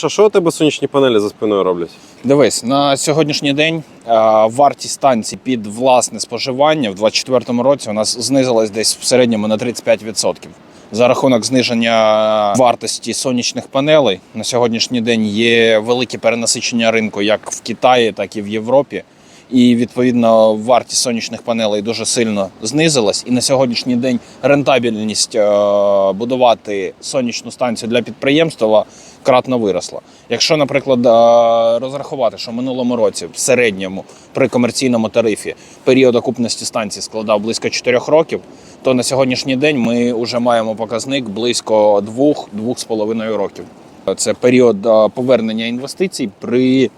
Що, що у тебе сонячні панелі за спиною роблять? Дивись, на сьогоднішній день е, вартість станцій під власне споживання в 2024 році у нас знизилась десь в середньому на 35%. За рахунок зниження вартості сонячних панелей на сьогоднішній день є велике перенасичення ринку як в Китаї, так і в Європі. І відповідно вартість сонячних панелей дуже сильно знизилась. І на сьогоднішній день рентабельність е, будувати сонячну станцію для підприємства кратно виросла. Якщо, наприклад, е, розрахувати, що в минулому році в середньому при комерційному тарифі період окупності станції складав близько 4 років, то на сьогоднішній день ми вже маємо показник близько 2-2,5 років. Це період е, повернення інвестицій при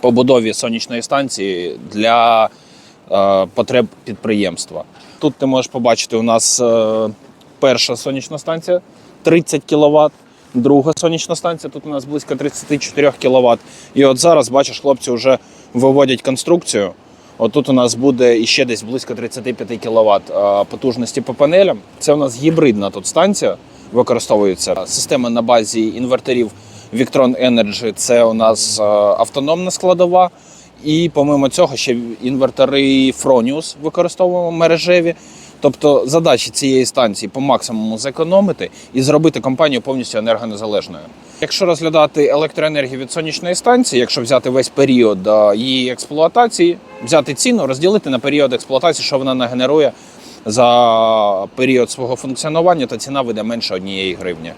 побудові сонячної станції для е, потреб підприємства. Тут ти можеш побачити, у нас е, перша сонячна станція 30 кВт, друга сонячна станція, тут у нас близько 34 кВт. І от зараз, бачиш, хлопці вже виводять конструкцію. Отут у нас буде іще десь близько 35 кВт потужності по панелям. Це у нас гібридна тут станція використовується. Система на базі інверторів Victron Energy – це у нас е, автономна складова. І помимо цього ще інвертори Fronius використовуємо мережеві. Тобто задача цієї станції по максимуму зекономити і зробити компанію повністю енергонезалежною. Якщо розглядати електроенергію від сонячної станції, якщо взяти весь період е, її експлуатації, взяти ціну, розділити на період експлуатації, що вона нагенерує за період свого функціонування, то ціна вийде менше однієї гривні.